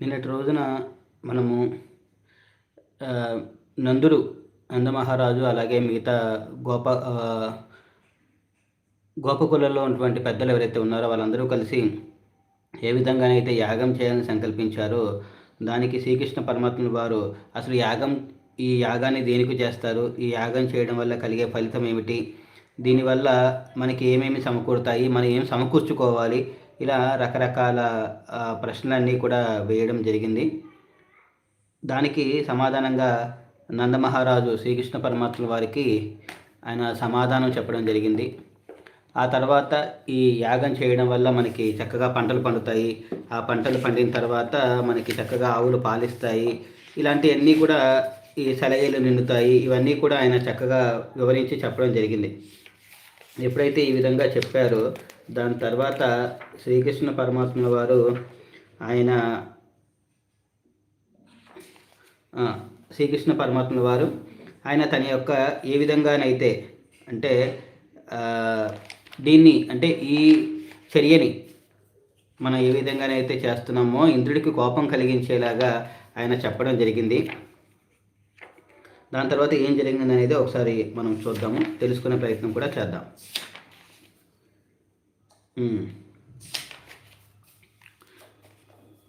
నిన్నటి రోజున మనము నందుడు నందమహారాజు అలాగే మిగతా గోప గోపకులలో ఉన్నటువంటి పెద్దలు ఎవరైతే ఉన్నారో వాళ్ళందరూ కలిసి ఏ విధంగానైతే యాగం చేయాలని సంకల్పించారో దానికి శ్రీకృష్ణ పరమాత్మ వారు అసలు యాగం ఈ యాగాన్ని దేనికి చేస్తారు? ఈ యాగం చేయడం వల్ల కలిగే ఫలితం ఏమిటి? దీనివల్ల మనకి ఏమేమి సమకూరుతాయి? మనం ఏం సమకూర్చుకోవాలి? ఇలా రకరకాల ప్రశ్నలన్నీ కూడా వేయడం జరిగింది. దానికి సమాధానంగా నందమహారాజు శ్రీకృష్ణ పరమాత్మ వారికి ఆయన సమాధానం చెప్పడం జరిగింది. ఆ తర్వాత ఈ యాగం చేయడం వల్ల మనకి చక్కగా పంటలు పండుతాయి. ఆ పంటలు పండిన తర్వాత మనకి చక్కగా ఆవులు పాలిస్తాయి. ఇలాంటివన్నీ కూడా ఈ సెలయేలు నిండుతాయి. ఇవన్నీ కూడా ఆయన చక్కగా వివరించి చెప్పడం జరిగింది. ఎప్పుడైతే ఈ విధంగా చెప్పారో దాని తర్వాత శ్రీకృష్ణ పరమాత్మ వారు ఆయన శ్రీకృష్ణ పరమాత్మ వారు ఆయన తన యొక్క ఏ విధంగానైతే అంటే దీన్ని అంటే ఈ చర్యని మనం ఏ విధంగానైతే చేస్తున్నామో ఇంద్రుడికి కోపం కలిగించేలాగా ఆయన చెప్పడం జరిగింది. దాని తర్వాత ఏం జరిగింది అనేది ఒకసారి మనం చూద్దాము. తెలుసుకునే ప్రయత్నం కూడా చేద్దాం.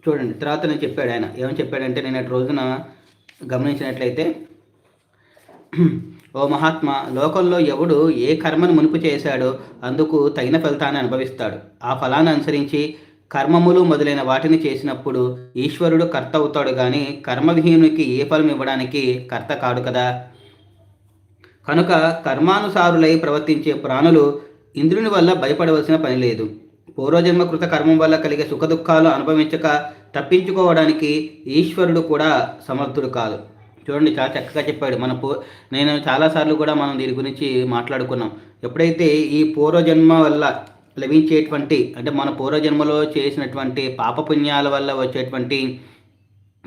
చూడండి తర్వాత నేను చెప్పాడు ఆయన. ఏమని చెప్పాడంటే నేను అటు రోజున గమనించినట్లయితే ఓ మహాత్మ లోకంలో ఎవడు ఏ కర్మను మునుపు చేశాడో అందుకు తగిన ఫలితాన్ని అనుభవిస్తాడు. ఆ ఫలాన్ని అనుసరించి కర్మములు మొదలైన వాటిని చేసినప్పుడు ఈశ్వరుడు కర్త అవుతాడు కానీ కర్మవిహీనునికి ఏ ఫలం ఇవ్వడానికి కర్త కాడు కదా? కనుక కర్మానుసారులై ప్రవర్తించే ప్రాణులు ఇంద్రుని వల్ల భయపడవలసిన పని లేదు. పూర్వజన్మ కృత కర్మం వల్ల కలిగే సుఖదుఖాలు అనుభవించక తప్పించుకోవడానికి ఈశ్వరుడు కూడా సమర్థుడు కాదు. చూడండి చాలా చక్కగా చెప్పాడు. మన పూ నేను చాలాసార్లు కూడా మనం దీని గురించి మాట్లాడుకున్నాం. ఎప్పుడైతే ఈ పూర్వజన్మ వల్ల లభించేటువంటి అంటే మన పూర్వజన్మలో చేసినటువంటి పాపపుణ్యాల వల్ల వచ్చేటువంటి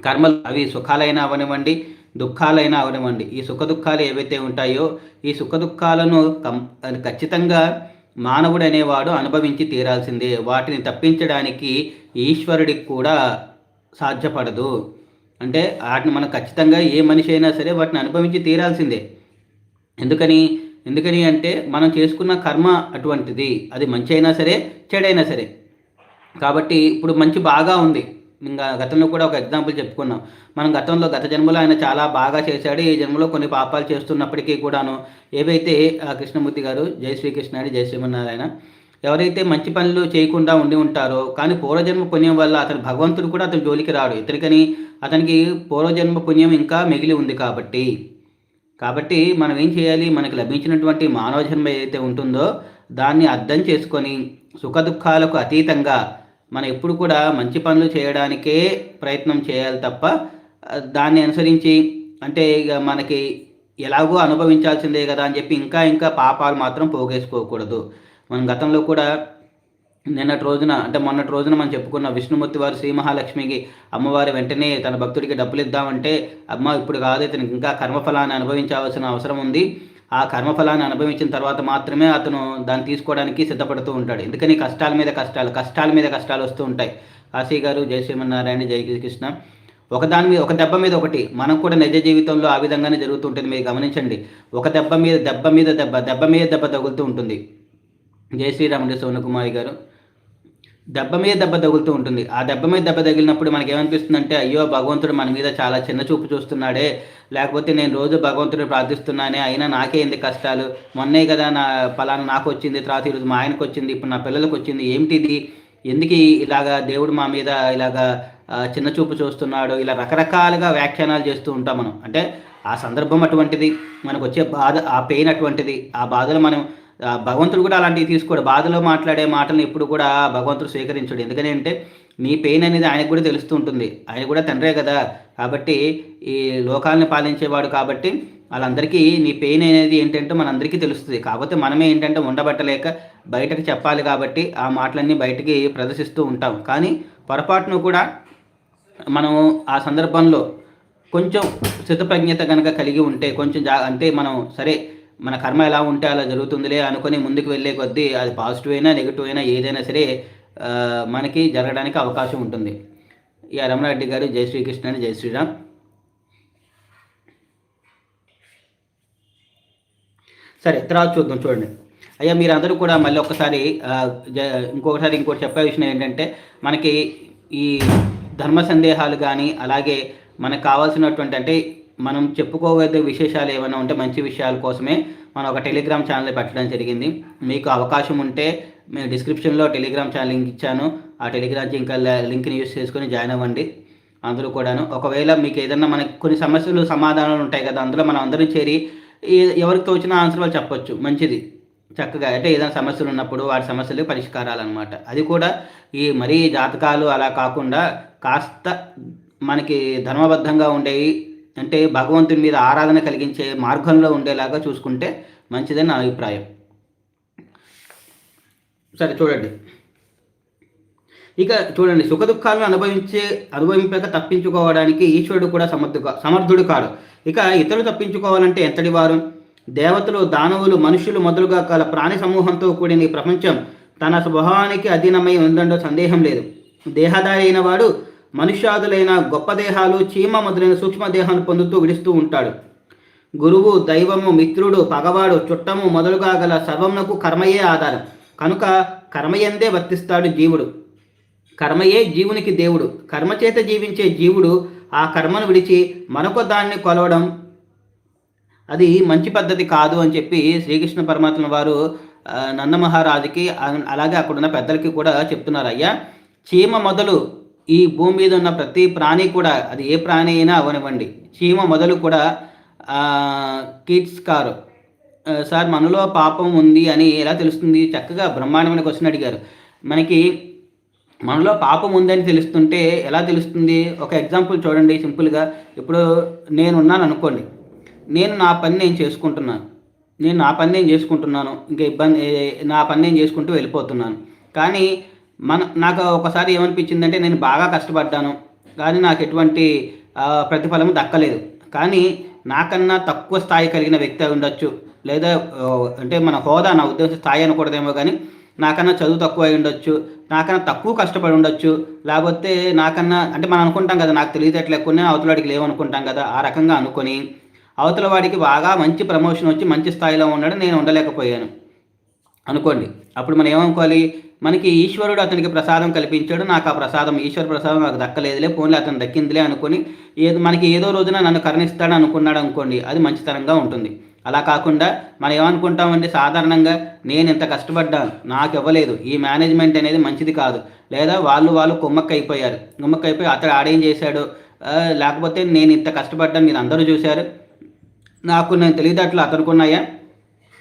కర్మలు అవి సుఖాలైనా అవనివ్వండి దుఃఖాలైనా అవనివ్వండి. ఈ సుఖ దుఃఖాలు ఏవైతే ఉంటాయో ఈ సుఖ దుఃఖాలను కం ఖచ్చితంగా మానవుడు అనేవాడు అనుభవించి తీరాల్సిందే. వాటిని తప్పించడానికి ఈశ్వరుడికి కూడా సాధ్యపడదు. అంటే వాటిని మనం ఖచ్చితంగా ఏ మనిషి అయినా సరే వాటిని అనుభవించి తీరాల్సిందే. ఎందుకని? ఎందుకని అంటే మనం చేసుకున్న కర్మ అటువంటిది. అది మంచి అయినా సరే చెడైనా సరే. కాబట్టి ఇప్పుడు మంచి బాగా ఉంది. ఇంకా గతంలో కూడా ఒక ఎగ్జాంపుల్ చెప్పుకున్నాం. మనం గతంలో గత జన్మలో ఆయన చాలా బాగా చేశాడు. ఈ జన్మలో కొన్ని పాపాలు చేస్తున్నప్పటికీ కూడాను ఏవైతే కృష్ణమూర్తి గారు జై శ్రీకృష్ణ జై శ్రీమన్నారాయణ ఎవరైతే మంచి పనులు చేయకుండా ఉండి ఉంటారో కానీ పూర్వజన్మ పుణ్యం వల్ల అతను భగవంతుడు కూడా అతని జోలికి రాడు. ఇతనికని అతనికి పూర్వజన్మ పుణ్యం ఇంకా మిగిలి ఉంది కాబట్టి. కాబట్టి మనం ఏం చేయాలి? మనకు లభించినటువంటి మానవ జన్మ ఏదైతే ఉంటుందో దాన్ని అర్థం చేసుకొని సుఖ దుఃఖాలకు అతీతంగా మనం ఎప్పుడు కూడా మంచి పనులు చేయడానికే ప్రయత్నం చేయాలి తప్ప దాన్ని అనుసరించి అంటే ఇక మనకి ఎలాగో అనుభవించాల్సిందే కదా అని చెప్పి ఇంకా ఇంకా పాపాలు మాత్రం పోగేసుకోకూడదు. మనం గతంలో కూడా నిన్నటి రోజున అంటే మొన్నటి రోజున మనం చెప్పుకున్న విష్ణుమూర్తి వారు శ్రీ మహాలక్ష్మికి అమ్మవారి వెంటనే తన భక్తుడికి డబ్బులు ఇద్దామంటే అమ్మ ఇప్పుడు కాదు ఇతనికి ఇంకా కర్మఫలాన్ని అనుభవించవలసిన అవసరం ఉంది. ఆ కర్మఫలాన్ని అనుభవించిన తర్వాత మాత్రమే అతను దాన్ని తీసుకోవడానికి సిద్ధపడుతూ ఉంటాడు. ఎందుకని కష్టాల మీద కష్టాలు కష్టాల మీద కష్టాలు వస్తూ ఉంటాయి. కాశీ గారు జై శ్రీమన్నారాయణ జై కృష్ణ ఒక దాని మీద ఒక దెబ్బ మీద ఒకటి. మనం కూడా నిజ జీవితంలో ఆ విధంగానే జరుగుతుంటుంది మీరు గమనించండి. ఒక దెబ్బ మీద దెబ్బ మీద దెబ్బ దెబ్బ మీద దెబ్బ తగులుతూ ఉంటుంది. జై శ్రీరాముడు సోనకుమారి గారు. దెబ్బ మీద దెబ్బ తగులుతూ ఉంటుంది. ఆ దెబ్బ మీద దెబ్బ తగిలినప్పుడు మనకి ఏమనిపిస్తుందంటే అయ్యో భగవంతుడు మన మీద చాలా చిన్న చూపు చూస్తున్నాడే. లేకపోతే నేను రోజు భగవంతుడు ప్రార్థిస్తున్నానే. అయినా నాకే ఎందుకు కష్టాలు? మొన్నే కదా నా ఫలానా నాకు వచ్చింది తర్వాత ఈరోజు మా ఆయనకు వచ్చింది ఇప్పుడు నా పిల్లలకు వచ్చింది ఏమిటిది? ఎందుకు ఇలాగా దేవుడు మా మీద ఇలాగా చిన్న చూపు చూస్తున్నాడు? ఇలా రకరకాలుగా వ్యాఖ్యానాలు చేస్తూ ఉంటాం మనం. అంటే ఆ సందర్భం అటువంటిది మనకు వచ్చే బాధ ఆ పెయిన్ అటువంటిది ఆ బాధలు మనం భగవంతుడు కూడా అలాంటివి తీసుకోడు. బాధలో మాట్లాడే మాటలను ఎప్పుడు కూడా భగవంతుడు స్వీకరించడు. ఎందుకంటే అంటే నీ పెయిన్ అనేది ఆయనకు కూడా తెలుస్తూ ఉంటుంది. ఆయన కూడా తండ్రే కదా. కాబట్టి ఈ లోకాలను పాలించేవాడు కాబట్టి వాళ్ళందరికీ నీ పెయిన్ అనేది ఏంటంటే మనందరికీ తెలుస్తుంది. కాకపోతే మనమే ఏంటంటే ఉండబట్టలేక బయటకు చెప్పాలి కాబట్టి ఆ మాటలన్నీ బయటికి ప్రదర్శిస్తూ ఉంటాం. కానీ పొరపాటును కూడా మనం ఆ సందర్భంలో కొంచెం స్థితప్రజ్ఞత కనుక కలిగి ఉంటే కొంచెం జా అంటే మనం సరే మన కర్మ ఎలా ఉంటే అలా జరుగుతుందిలే అనుకొని ముందుకు వెళ్ళే కొద్దీ అది పాజిటివ్ అయినా నెగిటివ్ అయినా ఏదైనా సరే మనకి జరగడానికి అవకాశం ఉంటుంది. ఈ రమణారెడ్డి గారు జై శ్రీకృష్ణ అని జై శ్రీరామ్. సరే తర్వాత చూద్దాం చూడండి. అయ్యా మీరందరూ కూడా మళ్ళీ ఒకసారి ఇంకొకసారి ఇంకోటి చెప్పే విషయం ఏంటంటే మనకి ఈ ధర్మ సందేహాలు కానీ అలాగే మనకు కావాల్సినటువంటి అంటే మనం చెప్పుకోగలిగే విశేషాలు ఏమైనా ఉంటే మంచి విషయాల కోసమే మనం ఒక టెలిగ్రామ్ ఛానల్ పెట్టడం జరిగింది. మీకు అవకాశం ఉంటే మేము డిస్క్రిప్షన్లో టెలిగ్రామ్ ఛానల్ లింక్ ఇచ్చాను. ఆ టెలిగ్రామ్ ఇంకా లింక్ని యూస్ చేసుకొని జాయిన్ అవ్వండి. అందరూ కూడాను ఒకవేళ మీకు ఏదన్నా మనకి కొన్ని సమస్యలు సమాధానాలు ఉంటాయి కదా అందులో మనం అందరం చేరి ఎవరికి తోచిన ఆన్సర్ వాళ్ళు చెప్పొచ్చు. మంచిది. చక్కగా అంటే ఏదైనా సమస్యలు ఉన్నప్పుడు వాటి సమస్యలు పరిష్కారాలు అనమాట అది కూడా ఈ మరీ జాతకాలు అలా కాకుండా కాస్త మనకి ధర్మబద్ధంగా ఉండేవి అంటే భగవంతుని మీద ఆరాధన కలిగించే మార్గంలో ఉండేలాగా చూసుకుంటే మంచిదని నా అభిప్రాయం. సరే చూడండి. ఇక చూడండి సుఖ దుఃఖాలను అనుభవించే అనుభవింపక తప్పించుకోవడానికి ఈశ్వరుడు కూడా సమర్థు సమర్థుడు కాడు. ఇక ఇతరులు తప్పించుకోవాలంటే ఎంతటి వారు? దేవతలు దానవులు మనుషులు మొదలుగా కల ప్రాణి సమూహంతో కూడిన ఈ ప్రపంచం తన స్వభావానికి అధీనమై ఉందండో సందేహం లేదు. దేహదారి అయిన వాడు మనుష్యాదులైన గొప్ప దేహాలు చీమ మొదలైన సూక్ష్మదేహాన్ని పొందుతూ విడుస్తూ ఉంటాడు. గురువు దైవము మిత్రుడు పగవాడు చుట్టము మొదలుగా గల సర్వమునకు కర్మయే ఆధారం. కనుక కర్మయందే వర్తిస్తాడు జీవుడు. కర్మయే జీవునికి దేవుడు. కర్మచేత జీవించే జీవుడు ఆ కర్మను విడిచి మరొక దాన్ని కొలవడం అది మంచి పద్ధతి కాదు అని చెప్పి శ్రీకృష్ణ పరమాత్మ వారు నందమహారాజుకి అలాగే అక్కడున్న పెద్దలకి కూడా చెప్తున్నారు. అయ్యా చీమ మొదలు ఈ భూమి మీద ఉన్న ప్రతి ప్రాణి కూడా అది ఏ ప్రాణి అయినా అవనివ్వండి. చీమ మొదలు కూడా కిడ్స్ కారు. సార్ మనలో పాపం ఉంది అని ఎలా తెలుస్తుంది? చక్కగా బ్రహ్మాండమైన క్వశ్చన్ అడిగారు. మనకి మనలో పాపం ఉందని తెలుస్తుంటే ఎలా తెలుస్తుంది? ఒక ఎగ్జాంపుల్ చూడండి సింపుల్గా. ఇప్పుడు నేనున్నాను అనుకోండి. నేను నా పని నేను చేసుకుంటున్నాను. నేను నా పని నేను చేసుకుంటున్నాను. ఇంకా ఇబ్బంది నా పని నేను చేసుకుంటూ వెళ్ళిపోతున్నాను. కానీ మన నాకు ఒకసారి ఏమనిపించిందంటే నేను బాగా కష్టపడ్డాను. కానీ నాకు ఎటువంటి ప్రతిఫలం దక్కలేదు. కానీ నాకన్నా తక్కువ స్థాయి కలిగిన వ్యక్తి అయి ఉండొచ్చు. లేదా అంటే మన హోదా నా ఉద్దేశం స్థాయి అనకూడదేమో కానీ నాకన్నా చదువు తక్కువ అయి ఉండొచ్చు. నాకన్నా తక్కువ కష్టపడి ఉండొచ్చు. లేకపోతే నాకన్నా అంటే మనం అనుకుంటాం కదా నాకు తెలియదు ఎక్కువనే అవతలవాడికి లేవనుకుంటాం కదా ఆ రకంగా అనుకొని అవతల వాడికి బాగా మంచి ప్రమోషన్ వచ్చి మంచి స్థాయిలో ఉన్నాడు నేను ఉండలేకపోయాను. అనుకోండి. అప్పుడు మనం ఏమనుకోవాలి? మనకి ఈశ్వరుడు అతనికి ప్రసాదం కల్పించాడు. నాకు ఆ ప్రసాదం ఈశ్వర ప్రసాదం నాకు దక్కలేదులే పోన్లే అతను దక్కిందిలే అనుకుని ఏదో మనకి ఏదో రోజున నన్ను కరుణిస్తాడు అనుకున్నాడు అనుకోండి అది మంచితనంగా ఉంటుంది. అలా కాకుండా మనం ఏమనుకుంటామంటే సాధారణంగా నేను ఇంత కష్టపడ్డాను నాకు ఇవ్వలేదు. ఈ మేనేజ్మెంట్ అనేది మంచిది కాదు. లేదా వాళ్ళు వాళ్ళు కుమ్మక్క అయిపోయారు కుమ్మక్క అయిపోయి అతడు ఆడేం చేశాడు? లేకపోతే నేను ఇంత కష్టపడ్డాను మీరు అందరూ చూశారు? నాకు నేను తెలియదట్లు అతనికి ఉన్నాయా?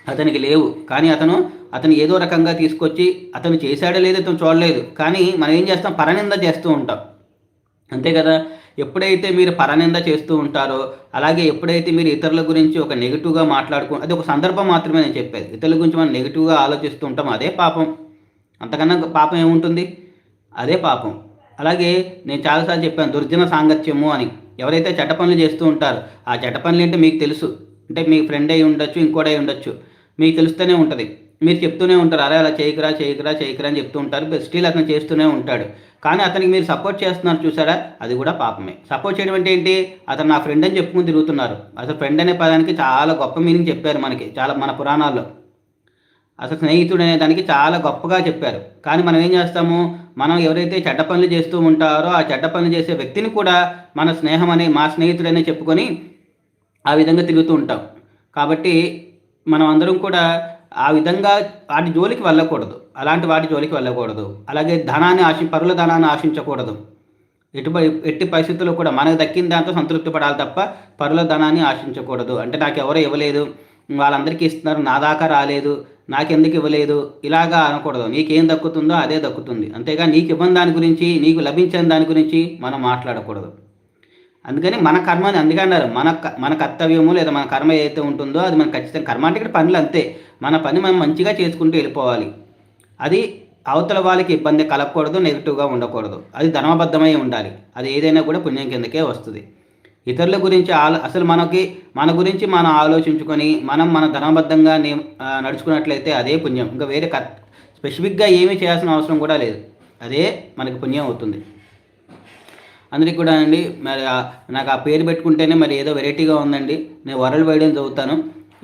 అతనికి లేవు. కానీ అతను అతను ఏదో రకంగా తీసుకొచ్చి అతను చేశాడో లేదో అతను చూడలేదు. కానీ మనం ఏం చేస్తాం? పరనింద చేస్తూ ఉంటాం. అంతే కదా? ఎప్పుడైతే మీరు పరనింద చేస్తూ ఉంటారో అలాగే ఎప్పుడైతే మీరు ఇతరుల గురించి ఒక నెగిటివ్గా మాట్లాడుకో అది ఒక సందర్భం మాత్రమే నేను చెప్పేది. ఇతరుల గురించి మనం నెగిటివ్గా ఆలోచిస్తూ ఉంటాం అదే పాపం. అంతకన్నా పాపం ఏముంటుంది? అదే పాపం. అలాగే నేను చాలాసార్లు చెప్పాను దుర్జన సాంగత్యము అని. ఎవరైతే చెడ్డ పనులు చేస్తూ ఉంటారో ఆ చెడ్డ పనులు ఏంటో మీకు తెలుసు. అంటే మీ ఫ్రెండ్ అయి ఉండొచ్చు ఇంకోటి అయి ఉండొచ్చు. మీకు తెలుస్తూనే ఉంటుంది. మీరు చెప్తూనే ఉంటారు అరే అలా చేయకురా చేయకురా చేయకురా అని చెప్తూ ఉంటారు. స్టిల్ అతను చేస్తూనే ఉంటాడు. కానీ అతనికి మీరు సపోర్ట్ చేస్తున్నారు చూసారా? అది కూడా పాపమే. సపోర్ట్ చేయడం అంటే ఏంటి? అతను నా ఫ్రెండ్ అని చెప్పుకుని తిరుగుతున్నారు. అసలు ఫ్రెండ్ అనే పదానికి చాలా గొప్ప మీనింగ్ చెప్పారు మనకి చాలా మన పురాణాల్లో. అసలు స్నేహితుడు అనే దానికి చాలా గొప్పగా చెప్పారు. కానీ మనం ఏం చేస్తాము? మనం ఎవరైతే చెడ్డ పనులు చేస్తూ ఉంటారో ఆ చెడ్డ పనులు చేసే వ్యక్తిని కూడా మన స్నేహం అనే మా స్నేహితుడనే చెప్పుకొని ఆ విధంగా తిరుగుతూ ఉంటాం. కాబట్టి మనం అందరం కూడా ఆ విధంగా వాటి జోలికి వెళ్ళకూడదు. అలాంటి వాటి జోలికి వెళ్ళకూడదు. అలాగే ధనాన్ని ఆశి పరుల ధనాన్ని ఆశించకూడదు. ఎటు ఎట్టి పరిస్థితుల్లో కూడా మనకు దక్కిన దాంతో సంతృప్తి పడాలి తప్ప పరుల ధనాన్ని ఆశించకూడదు. అంటే నాకు ఎవరో ఇవ్వలేదు. వాళ్ళందరికీ ఇస్తున్నారు. నా దాకా రాలేదు. నాకెందుకు ఇవ్వలేదు. ఇలాగా అనకూడదు. నీకేం దక్కుతుందో అదే దక్కుతుంది. అంతేగా నీకు ఇవ్వని దాని గురించి నీకు లభించని దాని గురించి మనం మాట్లాడకూడదు. అందుకని మన కర్మని అందుకే అన్నారు. మన మన కర్తవ్యము లేదా మన కర్మ ఏదైతే ఉంటుందో అది మన ఖచ్చితంగా కర్మ అంటే ఇక్కడ పనులు అంతే. మన పని మనం మంచిగా చేసుకుంటూ వెళ్ళిపోవాలి. అది అవతల వాళ్ళకి ఇబ్బంది కలగకూడదు నెగిటివ్గా ఉండకూడదు. అది ధర్మబద్ధమై ఉండాలి. అది ఏదైనా కూడా పుణ్యం కిందకే వస్తుంది. ఇతరుల గురించి ఆలో అసలు మనకి మన గురించి మనం ఆలోచించుకొని మనం మన ధర్మబద్ధంగా నడుచుకున్నట్లయితే అదే పుణ్యం. ఇంకా వేరే స్పెసిఫిక్గా ఏమీ చేయాల్సిన అవసరం కూడా లేదు. అదే మనకి పుణ్యం అవుతుంది. అందరికీ కూడా అండి. మరి నాకు ఆ పేరు పెట్టుకుంటేనే మరి ఏదో వెరైటీగా ఉందండి. నేను వరల్డ్ వైడ్ అని చదువుతాను.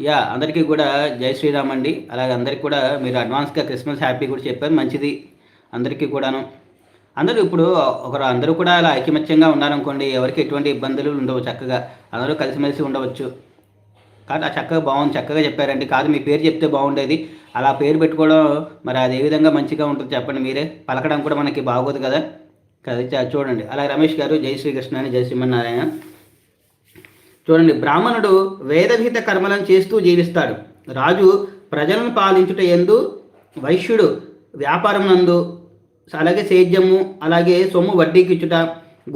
యా అందరికీ కూడా జై శ్రీరామ్ అండి. అలాగే అందరికీ కూడా మీరు అడ్వాన్స్గా క్రిస్మస్ హ్యాపీ కూడా చెప్పారు. మంచిది. అందరికీ కూడాను. అందరూ ఇప్పుడు ఒకరు అందరూ కూడా అలా ఐకమత్యంగా ఉన్నారనుకోండి ఎవరికి ఎటువంటి ఇబ్బందులు ఉండవు చక్కగా. అందరూ కలిసిమెలిసి ఉండవచ్చు. కాబట్టి ఆ చక్కగా బాగుంది చక్కగా చెప్పారండి. కాదు మీ పేరు చెప్తే బాగుండేది. అలా పేరు పెట్టుకోవడం మరి అది ఏ విధంగా మంచిగా ఉంటుంది చెప్పండి మీరే. పలకడం కూడా మనకి బాగోదు కదా. కదా చూడండి. అలా రమేష్ గారు జై శ్రీకృష్ణ అని జై శ్రీమన్నారాయణ. చూడండి బ్రాహ్మణుడు వేదవిహిత కర్మలను చేస్తూ జీవిస్తాడు. రాజు ప్రజలను పాలించుట ఎందు వైశ్యుడు వ్యాపారం నందు అలాగే సేద్యము అలాగే సొమ్ము వడ్డీకిచ్చుట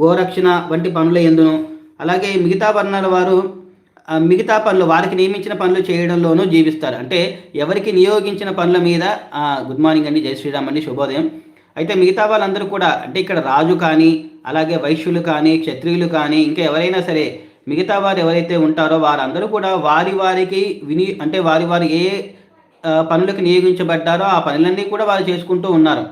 గోరక్షణ వంటి పనుల ఎందును అలాగే మిగతా వర్ణాల వారు మిగతా పనులు వారికి నియమించిన పనులు చేయడంలోనూ జీవిస్తారు. అంటే ఎవరికి నియోగించిన పనుల మీద గుడ్ మార్నింగ్ అండి జై శ్రీరామ్ అండి శుభోదయం. అయితే మిగతా వాళ్ళందరూ కూడా అంటే ఇక్కడ రాజు కానీ అలాగే వైశ్యులు కానీ క్షత్రియులు కానీ ఇంకా ఎవరైనా సరే మిగతా వారు ఎవరైతే ఉంటారో వారందరూ కూడా వారి వారికి విని అంటే వారి వారు ఏ పనులకు నియోగించబడ్డారో ఆ పనులన్నీ కూడా వారు చేసుకుంటూ ఉన్నారు.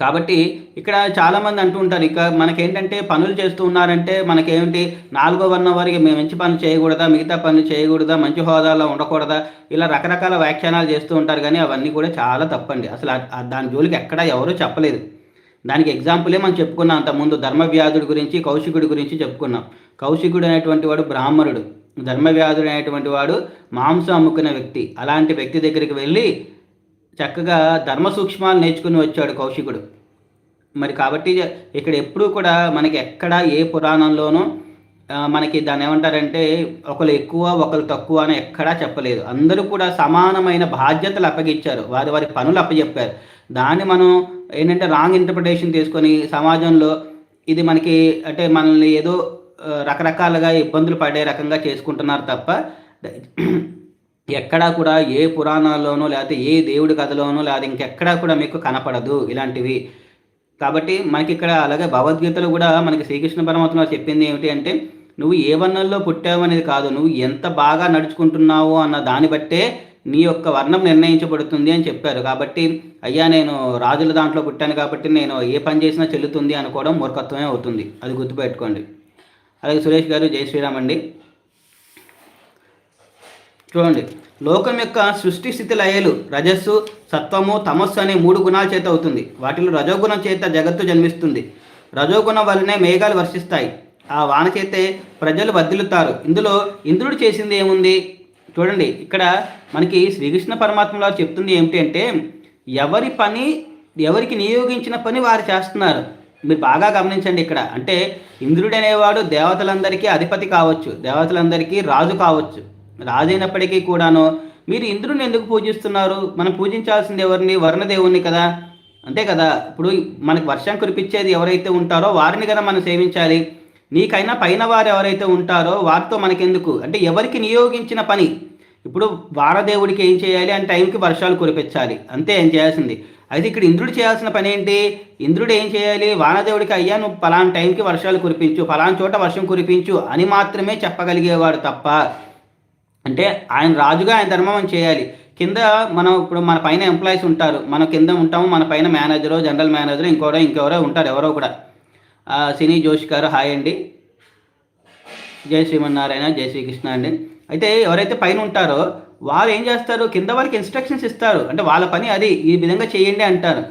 కాబట్టి ఇక్కడ చాలామంది అంటూ ఉంటారు ఇక మనకేంటంటే పనులు చేస్తూ ఉన్నారంటే మనకేమిటి నాలుగో వర్ణం వారికి మేము మంచి పనులు చేయకూడదా మిగతా పనులు చేయకూడదా మంచి హోదాలో ఉండకూడదా ఇలా రకరకాల వ్యాఖ్యానాలు చేస్తూ ఉంటారు. కానీ అవన్నీ కూడా చాలా తప్పండి. అసలు దాని జోలికి ఎక్కడా ఎవరూ చెప్పలేదు. దానికి ఎగ్జాంపులే మనం చెప్పుకున్నాం. అంతకుముందు ధర్మవ్యాధుడి గురించి కౌశికుడి గురించి చెప్పుకున్నాం. కౌశికుడు అనేటువంటి వాడు బ్రాహ్మణుడు. ధర్మవ్యాధుడు అనేటువంటి వాడు మాంసం అమ్ముకునే వ్యక్తి. అలాంటి వ్యక్తి దగ్గరికి వెళ్ళి చక్కగా ధర్మ సూక్ష్మాలు నేర్చుకుని వచ్చాడు కౌశికుడు. మరి కాబట్టి ఇక్కడ ఎప్పుడూ కూడా మనకి ఎక్కడ ఏ పురాణంలోనూ మనకి దాన్ని ఏమంటారంటే ఒకరు ఎక్కువ ఒకరు తక్కువ అని ఎక్కడా చెప్పలేదు. అందరూ కూడా సమానమైన బాధ్యతలు అప్పగించారు. వారి వారి పనులు అప్పచెప్పారు. దాన్ని మనం ఏంటంటే రాంగ్ ఇంటర్ప్రిటేషన్ తీసుకొని సమాజంలో ఇది మనకి అంటే మనల్ని ఏదో రకరకాలుగా ఇబ్బందులు పడే రకంగా చేసుకుంటున్నారు తప్ప ఎక్కడా కూడా ఏ పురాణాల్లోనూ లేకపోతే ఏ దేవుడి కథలోనూ లేకపోతే ఇంకెక్కడా కూడా మీకు కనపడదు ఇలాంటివి. కాబట్టి మనకి ఇక్కడ అలాగే భగవద్గీతలో కూడా మనకి శ్రీకృష్ణ పరమాత్మ చెప్పింది ఏమిటి అంటే నువ్వు ఏ వర్ణంలో పుట్టావు అనేది కాదు నువ్వు ఎంత బాగా నడుచుకుంటున్నావు అన్న దాన్ని బట్టే నీ యొక్క వర్ణం నిర్ణయించబడుతుంది అని చెప్పారు. కాబట్టి అయ్యా నేను రాజుల దాంట్లో పుట్టాను కాబట్టి నేను ఏ పని చేసినా చెల్లుతుంది అనుకోవడం మూర్ఖత్వమే అవుతుంది. అది గుర్తుపెట్టుకోండి. అలాగే సురేష్ గారు జై శ్రీరామ్ అండి. చూడండి. లోకం యొక్క సృష్టి స్థితి లయలు రజస్సు సత్వము తమస్సు అనే మూడు గుణాల చేత అవుతుంది. వాటిలో రజోగుణం చేత జగత్తు జన్మిస్తుంది. రజోగుణం వల్లనే మేఘాలు వర్షిస్తాయి. ఆ వాన చేతే ప్రజలు వదిలుతారు ఇందులో ఇంద్రుడు చేసింది ఏముంది? చూడండి ఇక్కడ మనకి శ్రీకృష్ణ పరమాత్మలో చెప్తుంది ఏమిటి అంటే ఎవరి పని ఎవరికి నియోగించిన పని వారు చేస్తున్నారు. మీరు బాగా గమనించండి ఇక్కడ. అంటే ఇంద్రుడు అనేవాడు దేవతలందరికీ అధిపతి కావచ్చు దేవతలందరికీ రాజు కావచ్చు. రాజైనప్పటికీ కూడాను మీరు ఇంద్రుని ఎందుకు పూజిస్తున్నారు? మనం పూజించాల్సింది ఎవరిని? వర్ణదేవుని కదా? అంతే కదా? ఇప్పుడు మనకు వర్షం కురిపించేది ఎవరైతే ఉంటారో వారిని కదా మనం సేవించాలి. నీకైనా పైన వారు ఎవరైతే ఉంటారో వారితో మనకెందుకు? అంటే ఎవరికి నియోగించిన పని? ఇప్పుడు వారదేవుడికి ఏం చేయాలి? అని టైంకి వర్షాలు కురిపించాలి. అంతే ఏం చేయాల్సింది. అయితే ఇక్కడ ఇంద్రుడు చేయాల్సిన పని ఏంటి? ఇంద్రుడు ఏం చేయాలి? వానదేవుడికి అయ్యా నువ్వు ఫలానా టైంకి వర్షాలు కురిపించు ఫలానా చోట వర్షం కురిపించు అని మాత్రమే చెప్పగలిగేవాడు తప్ప అంటే ఆయన రాజుగా ఆయన ధర్మం చేయాలి. కింద మనం ఇప్పుడు మన పైన ఎంప్లాయీస్ ఉంటారు. మన కింద ఉంటాము మన పైన మేనేజరు జనరల్ మేనేజర్ ఇంకోరో ఇంకెవరో ఉంటారు. ఎవరో కూడా. సినీ జోషి గారు హాయ్ అండి. జై శ్రీమన్నారాయణ జై శ్రీకృష్ణ అండి. అయితే ఎవరైతే పైన ఉంటారో వాళ్ళు ఏం చేస్తారు? కింద వాళ్ళకి ఇన్స్ట్రక్షన్స్ ఇస్తారు. అంటే వాళ్ళ పని అది. ఈ విధంగా చేయండి అంటారు.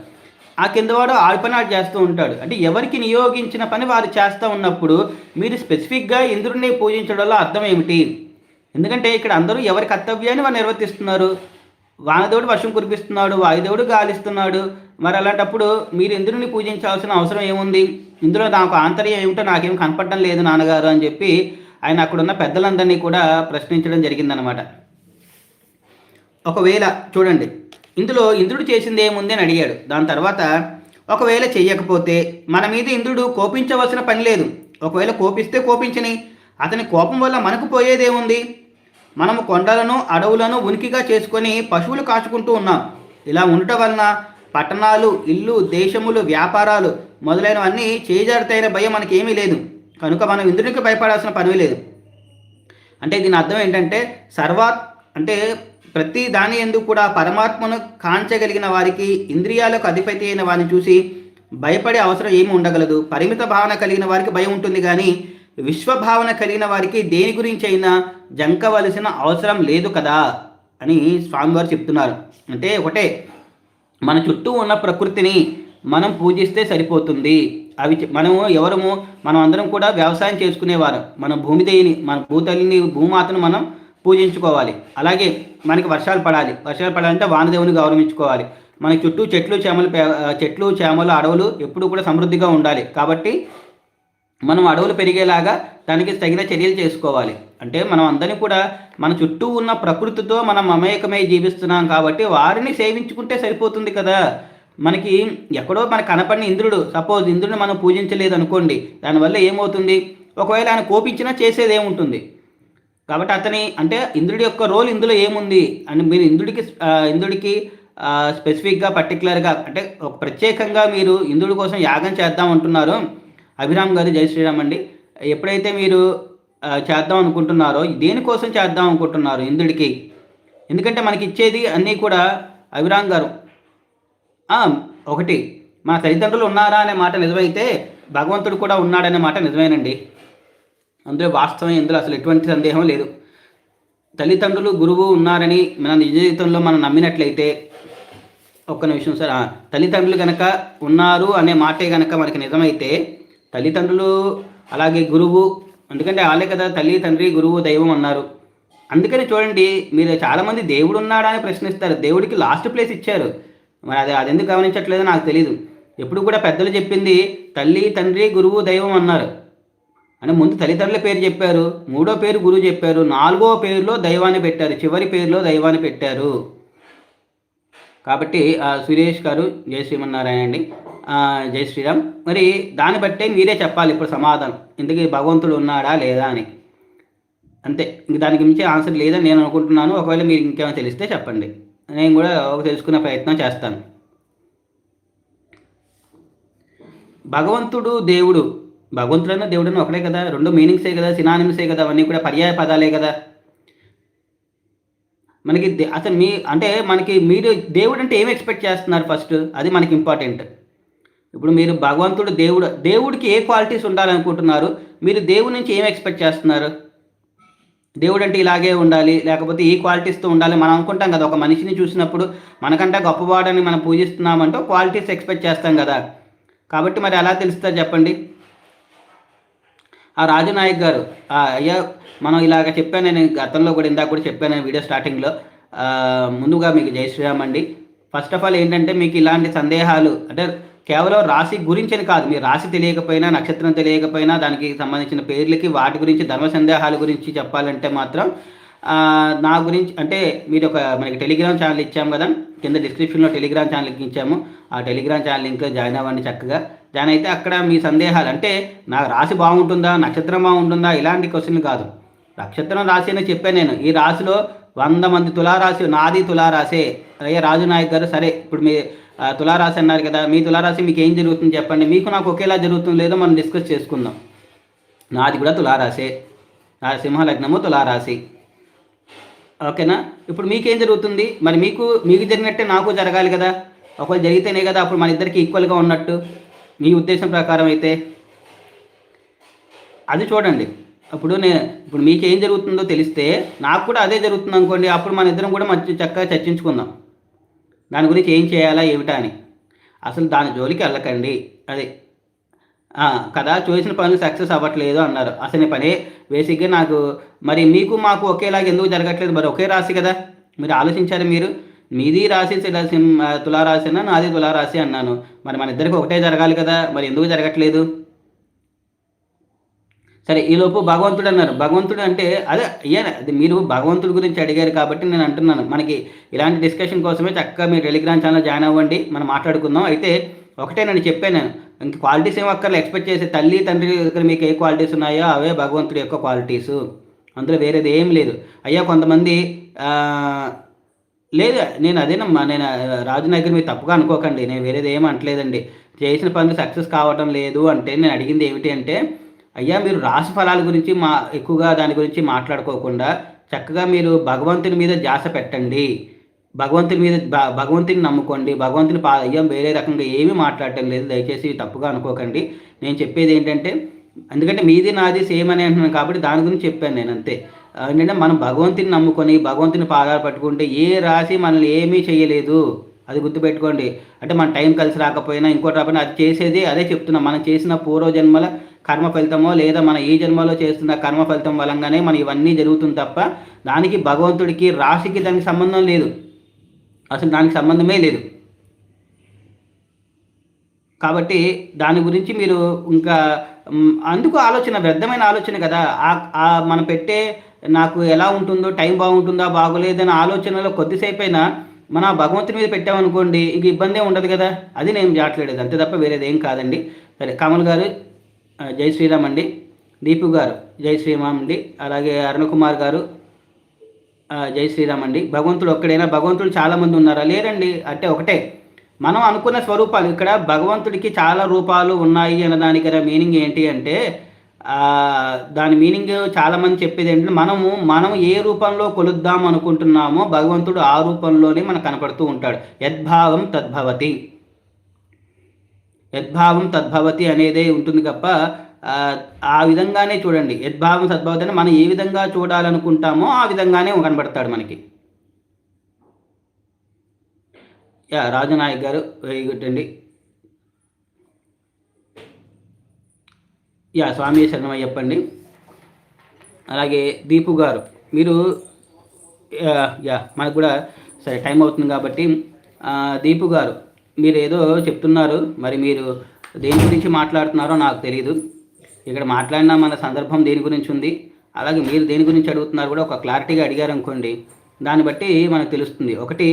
ఆ కింద వాడు ఆడి పని ఆడు చేస్తూ ఉంటాడు. అంటే ఎవరికి నియోగించిన పని వారు చేస్తూ ఉన్నప్పుడు మీరు స్పెసిఫిక్గా ఇంద్రుడిని పూజించడంలో అర్థం ఏమిటి? ఎందుకంటే ఇక్కడ అందరూ ఎవరి కర్తవ్యాన్ని వారు నిర్వర్తిస్తున్నారు? వానదేవుడు వర్షం కురిపిస్తున్నాడు వాయుదేవుడు గాలిస్తున్నాడు. మరి అలాంటప్పుడు మీరు ఇంద్రుని పూజించాల్సిన అవసరం ఏముంది? ఇందులో నాకు ఆంతర్యం ఏమిటో నాకేం కనపడడం లేదు నాన్నగారు అని చెప్పి ఆయన అక్కడున్న పెద్దలందరినీ కూడా ప్రశ్నించడం జరిగిందనమాట ఒకవేళ చూడండి ఇందులో ఇంద్రుడు చేసింది ఏముంది అని అడిగాడు. దాని తర్వాత ఒకవేళ చెయ్యకపోతే మన మీద ఇంద్రుడు కోపించవలసిన పని లేదు. ఒకవేళ కోపిస్తే కోపించని అతని కోపం వల్ల మనకు పోయేదేముంది మనము కొండలను అడవులను ఉనికిగా చేసుకొని పశువులు కాచుకుంటూ ఉన్నాం. ఇలా ఉండటం వలన పట్టణాలు ఇల్లు దేశములు వ్యాపారాలు మొదలైనవన్నీ చేజారితైన భయం మనకేమీ లేదు. కనుక మనం ఇంద్రునికి భయపడాల్సిన పని లేదు. అంటే దీని అర్థం ఏంటంటే సర్వా అంటే ప్రతి దాని ఎందుకు కూడా పరమాత్మను కాంచగలిగిన వారికి ఇంద్రియాలకు అధిపతి అయిన వారిని చూసి భయపడే అవసరం ఏమి ఉండగలదు. పరిమిత భావన కలిగిన వారికి భయం ఉంటుంది కానీ విశ్వభావన కలిగిన వారికి దేని గురించి అయినా జంకవలసిన అవసరం లేదు కదా అని స్వామివారు చెప్తున్నారు. అంటే ఒకటే మన చుట్టూ ఉన్న ప్రకృతిని మనం పూజిస్తే సరిపోతుంది. అవి మనము ఎవరము మనం అందరం కూడా వ్యవసాయం చేసుకునేవారు. మన భూమిదేవిని మన భూతల్లిని భూమాతను మనం పూజించుకోవాలి. అలాగే మనకి వర్షాలు పడాలి. వర్షాలు పడాలంటే వానదేవుని గౌరవించుకోవాలి. మన చుట్టూ చెట్లు చేమలు చెట్లు చేమలు అడవులు ఎప్పుడూ కూడా సమృద్ధిగా ఉండాలి. కాబట్టి మనం అడవులు పెరిగేలాగా దానికి తగిన చర్యలు చేసుకోవాలి. అంటే మనం అందరినీ కూడా మన చుట్టూ ఉన్న ప్రకృతితో మనం మమేకమై జీవిస్తున్నాం కాబట్టి వారిని సేవించుకుంటే సరిపోతుంది కదా. మనకి ఎక్కడో మన కనపడిన ఇంద్రుడు సపోజ్ ఇంద్రుడిని మనం పూజించలేదు అనుకోండి దానివల్ల ఏమవుతుంది? ఒకవేళ ఆయన కోపించినా చేసేది ఏముంటుంది? కాబట్టి అతని అంటే ఇంద్రుడి యొక్క రోల్ ఇందులో ఏముంది? అని మీరు ఇంద్రుడికి ఇంద్రుడికి స్పెసిఫిక్గా పర్టికులర్గా అంటే ఒక ప్రత్యేకంగా మీరు ఇంద్రుడి కోసం యాగం చేద్దాం అంటున్నారు. అభిరామ్ గారు జై శ్రీరామ్ అండి. ఎప్పుడైతే మీరు చేద్దాం అనుకుంటున్నారో దేనికోసం చేద్దాం అనుకుంటున్నారు ఇంద్రుడికి ఎందుకంటే మనకి ఇచ్చేది అన్నీ కూడా అభిరామ్ గారు. ఒకటి మా తల్లిదండ్రులు ఉన్నారా అనే మాట నిజమైతే భగవంతుడు కూడా ఉన్నాడనే మాట నిజమేనండి. అందులో వాస్తవం ఇందులో అసలు ఎటువంటి సందేహం లేదు. తల్లిదండ్రులు గురువు ఉన్నారని మన నిజ జీవితంలో మనం నమ్మినట్లయితే ఒక్క నిమిషం సార్ తల్లిదండ్రులు కనుక ఉన్నారు అనే మాటే కనుక మనకి నిజమైతే తల్లిదండ్రులు అలాగే గురువు. ఎందుకంటే వాళ్ళే కదా తల్లి తండ్రి గురువు దైవం అన్నారు. అందుకని చూడండి మీరు చాలామంది దేవుడు ఉన్నాడా అని ప్రశ్నిస్తారు. దేవుడికి లాస్ట్ ప్లేస్ ఇచ్చారు. మరి అది అది ఎందుకు గమనించట్లేదో నాకు తెలియదు ఎప్పుడు కూడా పెద్దలు చెప్పింది తల్లి తండ్రి గురువు దైవం అన్నారు. అని ముందు తల్లిదండ్రుల పేరు చెప్పారు. మూడో పేరు గురువు చెప్పారు. నాలుగో పేరులో దైవాన్ని పెట్టారు. చివరి పేరులో దైవాన్ని పెట్టారు. కాబట్టి సురేష్ గారు జయ శ్రీమన్నారాయణ అండి. జై శ్రీరామ్. మరి దాన్ని బట్టే మీరే చెప్పాలి ఇప్పుడు సమాధానం. ఇందుకే భగవంతుడు ఉన్నాడా లేదా అని. అంతే. ఇంక దానికి మించి ఆన్సర్ లేదని నేను అనుకుంటున్నాను. ఒకవేళ మీరు ఇంకేమైనా తెలిస్తే చెప్పండి. నేను కూడా తెలుసుకునే ప్రయత్నం చేస్తాను. భగవంతుడు దేవుడు. భగవంతుడైనా దేవుడైనా ఒకటే కదా. రెండు మీనింగ్సే కదా. సినానిమ్సే కదా. అవన్నీ కూడా పర్యాయ పదాలే కదా. మనకి అసలు మీ అంటే మనకి మీరు దేవుడు అంటే ఏం ఎక్స్పెక్ట్ చేస్తున్నారు ఫస్ట్? అది మనకి ఇంపార్టెంట్. ఇప్పుడు మీరు భగవంతుడు దేవుడు దేవుడికి ఏ క్వాలిటీస్ ఉండాలనుకుంటున్నారు? మీరు దేవుడి నుంచి ఏం ఎక్స్పెక్ట్ చేస్తున్నారు? దేవుడు అంటే ఇలాగే ఉండాలి లేకపోతే ఈ క్వాలిటీస్తో ఉండాలి మనం అనుకుంటాం కదా. ఒక మనిషిని చూసినప్పుడు మనకంటే గొప్పవాడని మనం పూజిస్తున్నామంటే క్వాలిటీస్ ఎక్స్పెక్ట్ చేస్తాం కదా. కాబట్టి మరి ఎలా తెలుస్తుందో చెప్పండి? ఆ రాజునాయక్ గారు అయ్యా మనం ఇలాగ చెప్పాను నేను గతంలో కూడా ఇందాక కూడా చెప్పాను వీడియో స్టార్టింగ్లో ముందుగా మీకు జై శ్రీరామ్ అండి. ఫస్ట్ ఆఫ్ ఆల్ ఏంటంటే మీకు ఇలాంటి సందేహాలు అంటే కేవలం రాశి గురించని కాదు. మీ రాశి తెలియకపోయినా నక్షత్రం తెలియకపోయినా దానికి సంబంధించిన పేర్లకి వాటి గురించి ధర్మ సందేహాల గురించి చెప్పాలంటే మాత్రం నా గురించి అంటే మీరు ఒక మనకి టెలిగ్రామ్ ఛానల్ ఇచ్చాము కదా కింద డిస్క్రిప్షన్లో టెలిగ్రామ్ ఛానల్ ఇచ్చాము. ఆ టెలిగ్రామ్ ఛానల్ లింక్లో జాయిన్ అవ్వండి చక్కగా. జాయిన్ అయితే అక్కడ మీ సందేహాలు అంటే నా రాశి బాగుంటుందా నక్షత్రం బాగుంటుందా ఇలాంటి క్వశ్చన్ కాదు. నక్షత్రం రాశి అని చెప్పాను నేను. ఈ రాశిలో వంద మంది తులారాశి నాది తులారాశే. అయ్యా రాజు నాయక్ గారు సరే ఇప్పుడు మీ తులారాశి అన్నారు కదా మీ తులారాశి మీకు ఏం జరుగుతుంది చెప్పండి. మీకు నాకు ఒకేలా జరుగుతుంది లేదో మనం డిస్కస్ చేసుకుందాం. నాది కూడా తులారాశే. నా సింహలగ్నము తులారాశి. ఓకేనా? ఇప్పుడు మీకేం జరుగుతుంది? మరి మీకు మీకు జరిగినట్టే నాకు జరగాలి కదా. ఒకవేళ జరిగితేనే కదా అప్పుడు మన ఇద్దరికి ఈక్వల్గా ఉన్నట్టు. మీ ఉద్దేశం ప్రకారం అయితే. అది చూడండి. అప్పుడు నేను ఇప్పుడు మీకు ఏం జరుగుతుందో తెలిస్తే నాకు కూడా అదే జరుగుతుంది అనుకోండి. అప్పుడు మన ఇద్దరం కూడా మంచి చక్కగా చర్చించుకుందాం. దాని గురించి ఏం చేయాలా ఏమిటా అని. అసలు దాని జోలికి వెళ్ళకండి. అది. కదా చూసిన పనులు సక్సెస్ అవ్వట్లేదు అన్నారు. అసలు పని బేసిక్గా నాకు మరి మీకు మాకు ఒకేలాగా ఎందుకు జరగట్లేదు? మరి ఒకే రాశి కదా. మీరు ఆలోచించారు మీరు? మీది రాశి తులారాశి నాది తులారాశి అన్నాను. మరి మన ఇద్దరికి ఒకటే జరగాలి కదా. మరి ఎందుకు జరగట్లేదు? సరే ఈలోపు భగవంతుడు అన్నారు భగవంతుడు అంటే అదే అయ్యా అది మీరు భగవంతుడి గురించి అడిగారు కాబట్టి నేను అంటున్నాను. మనకి ఇలాంటి డిస్కషన్ కోసమే చక్కగా మీరు టెలిగ్రామ్ ఛానల్ జాయిన్ అవ్వండి. మనం మాట్లాడుకుందాం. అయితే ఒకటే నేను చెప్పాను నేను. ఇంక క్వాలిటీస్ ఏం అక్కర్లు. ఎక్స్పెక్ట్ చేసే తల్లి తండ్రి దగ్గర మీకు ఏ క్వాలిటీస్ ఉన్నాయో అవే భగవంతుడి యొక్క క్వాలిటీస్ అందులో వేరేది ఏం లేదు. అయ్యా కొంతమంది లేదు నేను అదేనమ్మా నేను రాజునగర్ మీరు తప్పుగా అనుకోకండి. నేను వేరేది ఏం అంటలేదండి చేసిన పనులు సక్సెస్ కావటం లేదు అంటే నేను అడిగింది ఏమిటి అంటే అయ్యా మీరు రాశి ఫలాల గురించి మా ఎక్కువగా దాని గురించి మాట్లాడుకోకుండా చక్కగా మీరు భగవంతుని మీద ధ్యాస పెట్టండి. భగవంతుని మీద భగవంతుని నమ్ముకోండి. భగవంతుని పా అయ్యా వేరే రకంగా ఏమీ మాట్లాడటం లేదు. దయచేసి తప్పుగా అనుకోకండి. నేను చెప్పేది ఏంటంటే ఎందుకంటే మీది నాది సేమ్ అని అంటున్నాను కాబట్టి దాని గురించి చెప్పాను నేను అంతే. ఏంటంటే మనం భగవంతుని నమ్ముకొని భగవంతుని పాదాలు పట్టుకుంటే ఏ రాశి మనల్ని ఏమీ చేయలేదు. అది గుర్తుపెట్టుకోండి. అంటే మన టైం కలిసి రాకపోయినా ఇంకోటి రాకపోయినా అది చేసేది అదే చెప్తున్నాం. మనం చేసిన పూర్వజన్మల కర్మ ఫలితమో లేదా మన ఈ జన్మలో చేస్తున్న కర్మ ఫలితం వలంగానే మన ఇవన్నీ జరుగుతుంది తప్ప దానికి భగవంతుడికి రాశికి దానికి సంబంధం లేదు. అసలు దానికి సంబంధమే లేదు. కాబట్టి దాని గురించి మీరు ఇంకా అందుకు ఆలోచన వ్యర్థమైన ఆలోచన కదా. మనం పెట్టే నాకు ఎలా ఉంటుందో టైం బాగుంటుందా బాగోలేదనే ఆలోచనలో కొద్దిసేపు అయినా మన భగవంతుని మీద పెట్టామనుకోండి ఇంక ఇబ్బందే ఉండదు కదా. అది నేను జాట్లేడేది అంతే తప్ప వేరేది ఏం కాదండి. సరే కమల్ గారు జై శ్రీరామ్ అండి. దీపు గారు జై శ్రీరామ్ అండి. అలాగే అరుణకుమార్ గారు జై శ్రీరామ్ అండి. భగవంతుడు ఒక్కడైనా భగవంతుడు చాలామంది ఉన్నారా? లేదండి అంటే ఒకటే. మనం అనుకున్న స్వరూపాలు ఇక్కడ భగవంతుడికి చాలా రూపాలు ఉన్నాయి అన్న గల మీనింగ్ ఏంటి అంటే దాని మీనింగ్ చాలామంది చెప్పేది ఏంటంటే మనము మనం ఏ రూపంలో కొలుద్దాం అనుకుంటున్నామో భగవంతుడు ఆ రూపంలోనే మనకు కనపడుతూ ఉంటాడు. యద్భావం తద్భవతి. యద్భావం తద్భవతి అనేదే ఉంటుంది తప్ప ఆ విధంగానే చూడండి. యద్భావం తద్భవతి అని మనం ఏ విధంగా చూడాలనుకుంటామో ఆ విధంగానే కనబడతాడు మనకి. యా రాజనాయక్ గారు వెరీ గుడ్ అండి యా స్వామి శరణం చెప్పండి అలాగే దీపు గారు మీరు యా మనకు కూడా సరే టైం అవుతుంది కాబట్టి దీపు గారు మీరు ఏదో చెప్తున్నారు మరి మీరు దేని గురించి మాట్లాడుతున్నారో నాకు తెలియదు ఇక్కడ మాట్లాడిన మన సందర్భం దేని గురించి ఉంది అలాగే మీరు దేని గురించి అడుగుతున్నారు కూడా ఒక క్లారిటీగా అడిగారు అనుకోండి. దాన్ని బట్టి మనకు తెలుస్తుంది. ఒకటి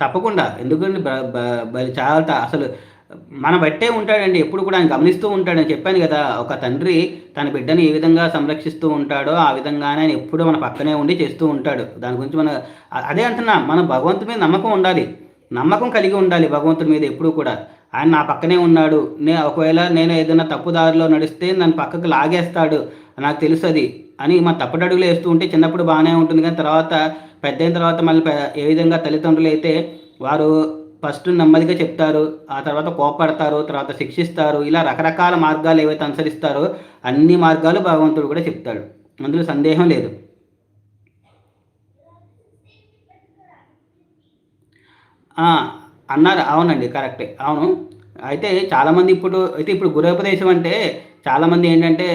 తప్పకుండా. ఎందుకంటే చాలా అసలు మన బట్టే ఉంటాడండి ఎప్పుడు కూడా ఆయన గమనిస్తూ ఉంటాడని చెప్పాను కదా ఒక తండ్రి తన బిడ్డను ఏ విధంగా సంరక్షిస్తూ ఉంటాడో ఆ విధంగానే ఆయన ఎప్పుడూ మన పక్కనే ఉండి చేస్తూ ఉంటాడు. దాని గురించి మన అదే అంటున్నా మన భగవంతుడి మీద నమ్మకం ఉండాలి. నమ్మకం కలిగి ఉండాలి భగవంతుడి మీద ఎప్పుడు కూడా. ఆయన నా పక్కనే ఉన్నాడు. నే ఒకవేళ నేను ఏదైనా తప్పుదారిలో నడిస్తే నన్ను పక్కకు లాగేస్తాడు. నాకు తెలుసు అది అని మా తప్పటడుగులు వేస్తూ ఉంటే చిన్నప్పుడు బాగానే ఉంటుంది. కానీ తర్వాత పెద్ద అయిన తర్వాత మళ్ళీ ఏ విధంగా తల్లిదండ్రులు అయితే వారు ఫస్ట్ నెమ్మదిగా చెప్తారు ఆ తర్వాత కోపడతారు తర్వాత శిక్షిస్తారు ఇలా రకరకాల మార్గాలు ఏవైతే అనుసరిస్తారో అన్ని మార్గాలు భగవంతుడు కూడా చెప్తాడు. అందులో సందేహం లేదు. అన్నారు. అవునండి కరెక్టే. అవును. అయితే చాలామంది ఇప్పుడు అయితే ఇప్పుడు గురోపదేశం అంటే చాలామంది ఏంటంటే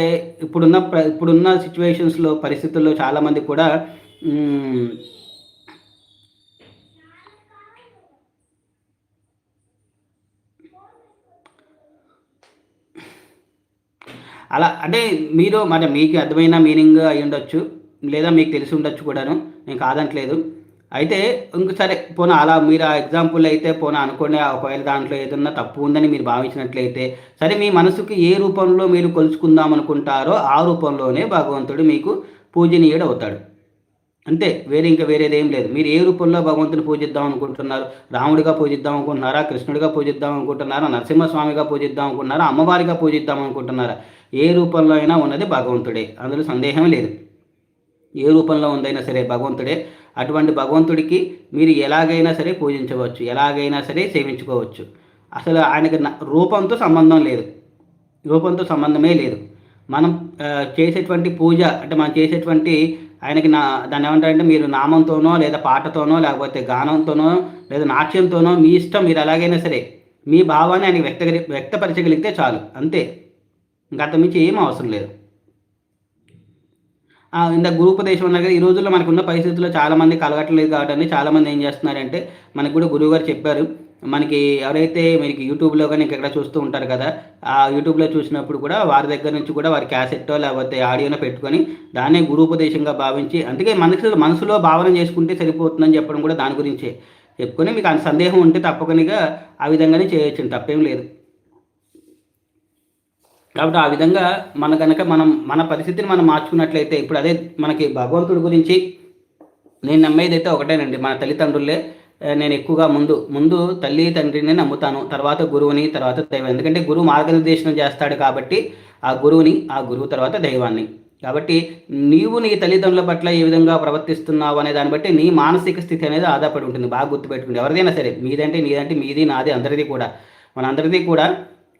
ఇప్పుడున్న ఇప్పుడున్న సిచ్యువేషన్స్లో పరిస్థితుల్లో చాలామంది కూడా అలా అంటే మీరు మరి మీకు అర్థమైన మీనింగ్ అయి ఉండొచ్చు లేదా మీకు తెలిసి ఉండొచ్చు కూడాను నేను కాదంటలేదు. అయితే ఇంక సరే పోనా అలా మీరు ఆ ఎగ్జాంపుల్ అయితే పోనా అనుకోండి ఒకవేళ దాంట్లో ఏదన్నా తప్పు ఉందని మీరు భావించినట్లయితే సరే మీ మనసుకు ఏ రూపంలో మీరు కొలుచుకుందాం అనుకుంటారో ఆ రూపంలోనే భగవంతుడు మీకు పూజనీయుడు అవుతాడు. అంతే వేరే ఇంకా వేరేది ఏం లేదు. మీరు ఏ రూపంలో భగవంతుని పూజిద్దాం అనుకుంటున్నారు? రాముడిగా పూజిద్దాం అనుకుంటున్నారా? కృష్ణుడిగా పూజిద్దాం అనుకుంటున్నారా? నరసింహస్వామిగా పూజిద్దాం అనుకుంటున్నారా? అమ్మవారిగా పూజిద్దాం అనుకుంటున్నారా? ఏ రూపంలో అయినా ఉన్నది భగవంతుడే అందులో సందేహం లేదు. ఏ రూపంలో ఉందైనా సరే భగవంతుడే అటువంటి భగవంతుడికి మీరు ఎలాగైనా సరే పూజించవచ్చు ఎలాగైనా సరే సేవించుకోవచ్చు. అసలు ఆయనకి రూపంతో సంబంధం లేదు. రూపంతో సంబంధమే లేదు. మనం చేసేటువంటి పూజ అంటే మనం చేసేటువంటి ఆయనకి నా దాన్ని ఏమంటారంటే మీరు నామంతోనో లేదా పాటతోనో లేకపోతే గానంతోనో లేదా నాట్యంతోనో మీ ఇష్టం మీరు ఎలాగైనా సరే మీ భావాన్ని ఆయనకి వ్యక్త వ్యక్తపరచగలిగితే చాలు అంతే. ఇంకా అంతమించి ఏం అవసరం లేదు. ఇంత గురుపదేశం అన్నారు కదా ఈ రోజుల్లో మనకున్న పరిస్థితుల్లో చాలామంది కలగట్లేదు కాబట్టి చాలామంది ఏం చేస్తున్నారంటే మనకు కూడా గురువు గారు చెప్పారు మనకి ఎవరైతే మీకు యూట్యూబ్లో కానీ ఇక్కడ చూస్తూ ఉంటారు కదా ఆ యూట్యూబ్లో చూసినప్పుడు కూడా వారి దగ్గర నుంచి కూడా వారి క్యాసెట్టో లేకపోతే ఆడియోనో పెట్టుకొని దాన్నే గురూపదేశంగా భావించి అందుకే మనసు మనసులో భావన చేసుకుంటే సరిపోతుందని చెప్పడం కూడా దాని గురించే. చెప్పుకొని మీకు అంత సందేహం ఉంటే తప్పకుండా ఆ విధంగానే చేయొచ్చు తప్పేం లేదు. కాబట్టి ఆ విధంగా మన కనుక మనం మన పరిస్థితిని మనం మార్చుకున్నట్లయితే ఇప్పుడు అదే మనకి భగవంతుడి గురించి నేను నమ్మేది అయితే ఒకటేనండి. మన తల్లిదండ్రులే నేను ఎక్కువగా ముందు ముందు తల్లి తండ్రిని నమ్ముతాను తర్వాత గురువుని తర్వాత దైవం ఎందుకంటే గురువు మార్గనిర్దేశనం చేస్తాడు కాబట్టి ఆ గురువుని ఆ గురువు తర్వాత దైవాన్ని. కాబట్టి నీవు నీ తల్లిదండ్రుల పట్ల ఏ విధంగా ప్రవర్తిస్తున్నావు అనే దాన్ని బట్టి నీ మానసిక స్థితి అనేది ఆధారపడి ఉంటుంది. బాగా గుర్తుపెట్టుకుంటే ఎవరిదైనా సరే మీదంటే నీదంటే మీది నాది అందరిది కూడా. మనందరిది కూడా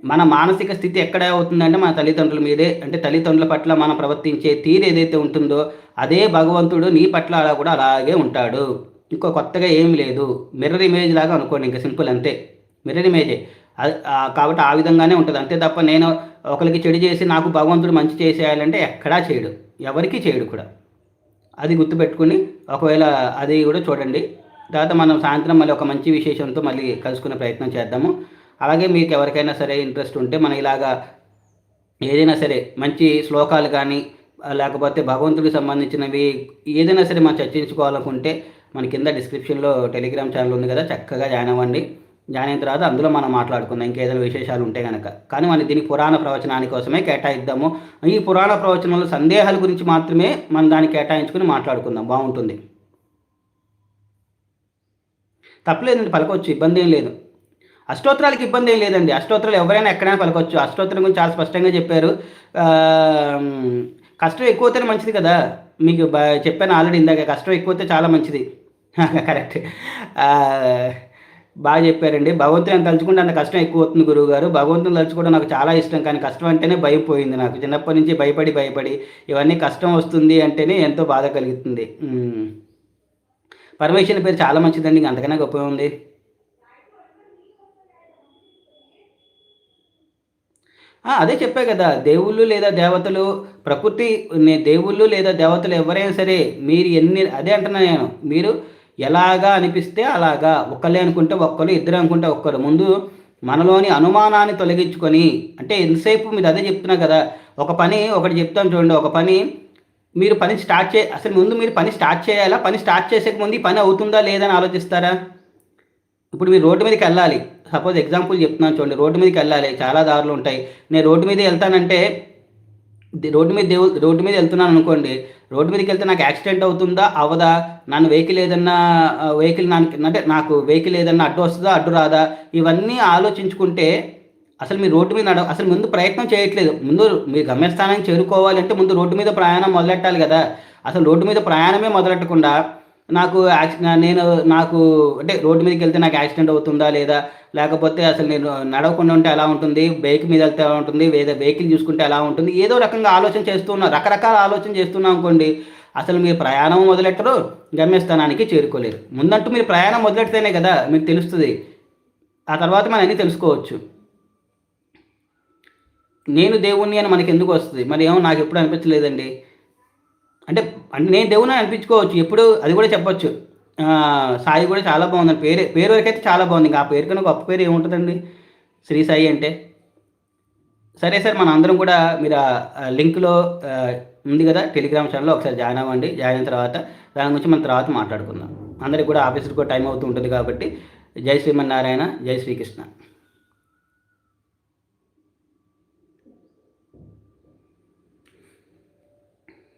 మన మానసిక స్థితి ఎక్కడ అవుతుందంటే మన తల్లిదండ్రుల మీదే. అంటే తల్లిదండ్రుల పట్ల మనం ప్రవర్తించే తీరు ఏదైతే ఉంటుందో అదే భగవంతుడు నీ పట్ల అలా కూడా అలాగే ఉంటాడు. ఇంకో కొత్తగా ఏం లేదు. మిర్రర్ ఇమేజ్ లాగా అనుకోండి ఇంకా సింపుల్ అంతే. మిర్రర్ ఇమేజే కాబట్టి ఆ విధంగానే ఉంటుంది. అంతే తప్ప నేను ఒకరికి చెడు చేసి నాకు భగవంతుడు మంచి చేసేయాలంటే ఎక్కడా చేయడు. ఎవరికి చేయడు కూడా. అది గుర్తుపెట్టుకుని ఒకవేళ అది కూడా చూడండి. తర్వాత మనం సాయంత్రం మళ్ళీ ఒక మంచి విశేషంతో మళ్ళీ కలుసుకునే ప్రయత్నం చేద్దాము. అలాగే మీకు ఎవరికైనా సరే ఇంట్రెస్ట్ ఉంటే మన ఇలాగా ఏదైనా సరే మంచి శ్లోకాలు కానీ లేకపోతే భగవంతుడికి సంబంధించినవి ఏదైనా సరే మనం చర్చించుకోవాలనుకుంటే మన కింద డిస్క్రిప్షన్లో టెలిగ్రామ్ ఛానల్ ఉంది కదా చక్కగా జాయిన్ అవ్వండి. జాయిన్ అయిన తర్వాత అందులో మనం మాట్లాడుకుందాం ఇంకేదైనా విశేషాలు ఉంటే కనుక కానీ మనం దీని పురాణ ప్రవచనాని కోసమే కేటాయిద్దాము. ఈ పురాణ ప్రవచనంలో సందేహాల గురించి మాత్రమే మనం దాన్ని కేటాయించుకుని మాట్లాడుకుందాం. బాగుంటుంది. తప్పలేదండి పలకొచ్చు ఇబ్బంది ఏం లేదు. అష్టోత్తరాలకు ఇబ్బంది ఏం లేదండి. అష్టోత్తరాలు ఎవరైనా ఎక్కడైనా పలకొచ్చు. అష్టోత్తరం గురించి చాలా స్పష్టంగా చెప్పారు. కష్టం ఎక్కువైతేనే మంచిది కదా? మీకు చెప్పాను ఆల్రెడీ ఇందాక. కష్టం ఎక్కువైతే చాలా మంచిది. కరెక్ట్. బాగా చెప్పారండి. భగవంతుని తలుచుకుంటే అంత కష్టం ఎక్కువ అవుతుంది గురువు గారు భగవంతుని తలుచుకోవడం నాకు చాలా ఇష్టం. కానీ కష్టం అంటేనే భయపోయింది నాకు. చిన్నప్పటి నుంచి భయపడి భయపడి ఇవన్నీ కష్టం వస్తుంది అంటేనే ఎంతో బాధ కలుగుతుంది. పరమేశ్వరుని పేరు చాలా మంచిదండి. అంతకన్నా గొప్ప ఉంది అదే చెప్పే కదా దేవుళ్ళు లేదా దేవతలు ప్రకృతి దేవుళ్ళు లేదా దేవతలు ఎవరైనా సరే మీరు ఎన్ని అదే అంటున్నా నేను మీరు ఎలాగా అనిపిస్తే అలాగా ఒక్కలే అనుకుంటే ఒక్కరు ఇద్దరు అనుకుంటే ఒక్కరు ముందు మనలోని అనుమానాన్ని తొలగించుకొని అంటే ఎంతసేపు మీరు అదే చెప్తున్నా కదా ఒక పని ఒకటి చెప్తాను చూడండి ఒక పని మీరు పని స్టార్ట్ చే అసలు ముందు మీరు పని స్టార్ట్ చేయాలా? పని స్టార్ట్ చేసే ముందు ఈ పని అవుతుందా లేదని ఆలోచిస్తారా? ఇప్పుడు మీరు రోడ్డు మీదకి వెళ్ళాలి. సపోజ్ ఎగ్జాంపుల్ చెప్తున్నాను చూడండి రోడ్డు మీదకి వెళ్ళాలి చాలా దారులు ఉంటాయి. నేను రోడ్డు మీద వెళ్తానంటే రోడ్డు మీద దేవు రోడ్డు మీద వెళ్తున్నాను అనుకోండి రోడ్డు మీదకి వెళ్తే నాకు యాక్సిడెంట్ అవుతుందా అవదా నన్ను వెహికల్ ఏదన్నా వెహికల్ నాకు అంటే నాకు వెహికల్ ఏదన్నా అడ్డు వస్తుందా అడ్డు రాదా? ఇవన్నీ ఆలోచించుకుంటే అసలు మీరు రోడ్డు మీద నడవ అసలు ముందు ప్రయత్నం చేయట్లేదు. ముందు మీ గమ్యస్థానానికి చేరుకోవాలంటే ముందు రోడ్డు మీద ప్రయాణం మొదలెట్టాలి కదా. అసలు రోడ్డు మీద ప్రయాణమే మొదలెట్టకుండా నాకు నేను నాకు అంటే రోడ్డు మీదకి వెళ్తే నాకు యాక్సిడెంట్ అవుతుందా లేదా? లేకపోతే అసలు నేను నడవకుండా ఉంటే ఎలా ఉంటుంది? బైక్ మీద వెళ్తే ఎలా ఉంటుంది? లేదా వెహికల్ చూసుకుంటే ఎలా ఉంటుంది? ఏదో రకంగా ఆలోచన చేస్తున్నా రకరకాల ఆలోచన చేస్తున్నాం అనుకోండి అసలు మీరు ప్రయాణం మొదలెట్టరు గమ్యస్థానానికి చేరుకోలేరు. ముందంటూ మీరు ప్రయాణం మొదలెడితేనే కదా మీకు తెలుస్తుంది. ఆ తర్వాత మనం అన్నీ తెలుసుకోవచ్చు. నేను దేవుణ్ణి అని మనకి ఎందుకు వస్తుంది? మరి ఏమో నాకు ఎప్పుడు అనిపించలేదండి. అంటే అంటే నేను దేవుని అనిపించుకోవచ్చు. ఎప్పుడు అది కూడా చెప్పొచ్చు. సాయి కూడా చాలా బాగుందండి పేరు పేరు వరకైతే చాలా బాగుంది. ఇంకా ఆ పేరు కన్నా గొప్ప పేరు ఏముంటుందండి? శ్రీ సాయి అంటే. సరే సార్ మన అందరం కూడా మీరు లింక్లో ఉంది కదా టెలిగ్రామ్ ఛానల్లో ఒకసారి జాయిన్ అవ్వండి. జాయిన్ అయిన తర్వాత దాని గురించి మన తర్వాత మాట్లాడుకుందాం. అందరికి కూడా ఆఫీస్కి కూడా టైం అవుతూ ఉంటుంది కాబట్టి జై శ్రీమన్నారాయణ జై శ్రీకృష్ణ.